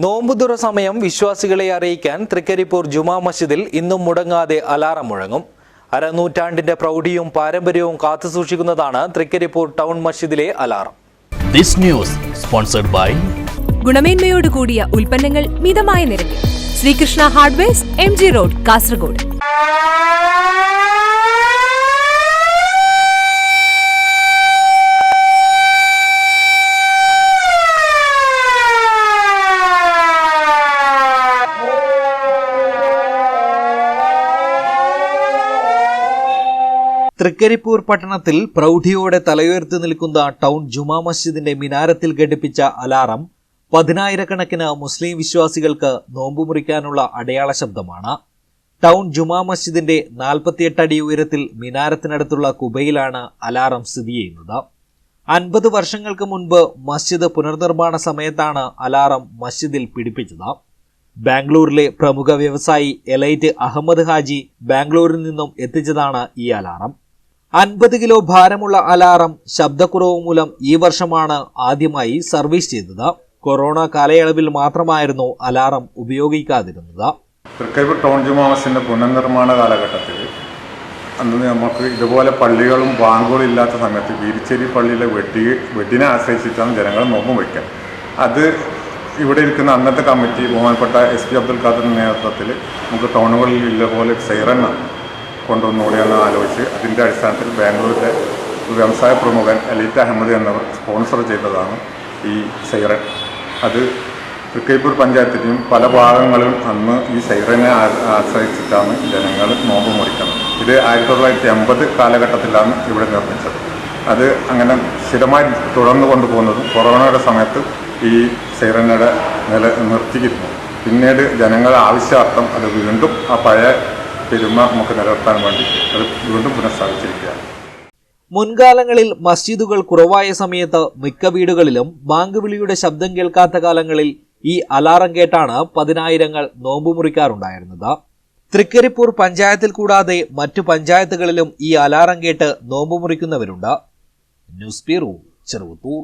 നോമ്പുതുറ സമയം വിശ്വാസികളെ അറിയിക്കാൻ തൃക്കരിപ്പൂർ ജുമാ മസ്ജിദിൽ ഇന്നും മുടങ്ങാതെ അലാറം മുഴങ്ങും. അരനൂറ്റാണ്ടിന്റെ പ്രൗഢിയും പാരമ്പര്യവും കാത്തുസൂക്ഷിക്കുന്നതാണ് Thrikaripur town മസ്ജിദിലെ alarm. This news sponsored by ഗുണമേന്മയോട് കൂടിയ ഉൽപ്പന്നങ്ങൾ മിതമായ നിരക്കിൽ. Sreekrishna hardwares M G road Kasaragod. Thrikaripur പട്ടണത്തിൽ പ്രൗഢിയോടെ തലയുയർത്തി നിൽക്കുന്ന ടൗൺ ജുമാ മസ്ജിദിന്റെ മിനാരത്തിൽ ഘടിപ്പിച്ച അലാറം പതിനായിരക്കണക്കിന് മുസ്ലിം വിശ്വാസികൾക്ക് നോമ്പു മുറിക്കാനുള്ള അടയാള ശബ്ദമാണ്. ടൗൺ ജുമാ മസ്ജിദിന്റെ നാൽപ്പത്തിയെട്ടടി ഉയരത്തിൽ മിനാരത്തിനടുത്തുള്ള കുബയിലാണ് അലാറം സ്ഥിതി ചെയ്യുന്നത്. അൻപത് വർഷങ്ങൾക്ക് മുൻപ് മസ്ജിദ് പുനർനിർമ്മാണ സമയത്താണ് അലാറം മസ്ജിദിൽ പിടിപ്പിച്ചത്. ബാംഗ്ലൂരിലെ പ്രമുഖ വ്യവസായി എലൈറ്റ് അഹമ്മദ് ഹാജി ബാംഗ്ലൂരിൽ നിന്നും എത്തിച്ചതാണ് ഈ അലാറം. അൻപത് കിലോ ഭാരമുള്ള അലാറം ശബ്ദക്കുറവ് മൂലം ഈ വർഷമാണ് ആദ്യമായി സർവീസ് ചെയ്തത്. കൊറോണ കാലയളവിൽ മാത്രമായിരുന്നു അലാറം ഉപയോഗിക്കാതിരുന്നത്. തൃക്കരിപ്പൂർ ടൗൺ പുനർനിർമ്മാണ കാലഘട്ടത്തിൽ അന്ന് നമുക്ക് ഇതുപോലെ പള്ളികളും ബാങ്കുകളും ഇല്ലാത്ത സമയത്ത് വീരിച്ചേരി പള്ളിയിലെ വെട്ടി വെട്ടിനെ ആശ്രയിച്ചിട്ടാണ് ജനങ്ങൾ നോമ്പും വയ്ക്കുക അത് ഇവിടെ ഇരിക്കുന്ന അന്നത്തെ കമ്മിറ്റി ബഹുമാനപ്പെട്ട എസ് പി അബ്ദുൽ ഖാദറിന്റെ നേതൃത്വത്തിൽ നമുക്ക് ടൗണുകളിൽ ഇല്ല പോലെ സൈറണ്ണ കൊണ്ടുവന്നുകൂടിയെന്ന് ആലോചിച്ച് അതിന്റെ അടിസ്ഥാനത്തിൽ ബാംഗ്ലൂരിലെ വ്യവസായ പ്രമുഖൻ അലീറ്റ അഹമ്മദ് എന്നവർ സ്പോൺസർ ചെയ്തതാണ് ഈ സൈറൻ. അത് തൃക്കൈപ്പൂർ പഞ്ചായത്തിന്റെയും പല ഭാഗങ്ങളും അന്ന് ഈ സൈറനെ ആശ്രയിച്ചിട്ടാണ് ജനങ്ങൾ നോമ്പ് മുറിക്കുന്നത്. ഇത് ആയിരത്തി തൊള്ളായിരത്തി എൺപത് കാലഘട്ടത്തിലാണ് ഇവിടെ നിർമ്മിച്ചത്. അത് അങ്ങനെ സ്ഥിരമായി തുടർന്നു കൊണ്ടുപോകുന്നതും കൊറോണയുടെ സമയത്ത് ഈ സൈറനയുടെ നില നിർത്തിയിരുന്നു. പിന്നീട് ജനങ്ങൾ ആവശ്യാർത്ഥം അത് വീണ്ടും ആ പഴയ പെരുമ നമുക്ക് നിലനിർത്താൻ വേണ്ടി അത് വീണ്ടും പുനഃസ്ഥാപിച്ചിരിക്കുകയാണ്. മുൻകാലങ്ങളിൽ മസ്ജിദുകൾ കുറവായ സമയത്ത് മിക്ക വീടുകളിലും ബാങ്ക് വിളിയുടെ ശബ്ദം കേൾക്കാത്ത കാലങ്ങളിൽ ഈ അലാറം കേട്ടാണ് പതിനായിരങ്ങൾ നോമ്പ് മുറിക്കാറുണ്ടായിരുന്നത്. തൃക്കരിപ്പൂർ പഞ്ചായത്തിൽ കൂടാതെ മറ്റു പഞ്ചായത്തുകളിലും ഈ അലാറം കേട്ട് നോമ്പ് മുറിക്കുന്നവരുണ്ട്. News bureau Cheruvathur.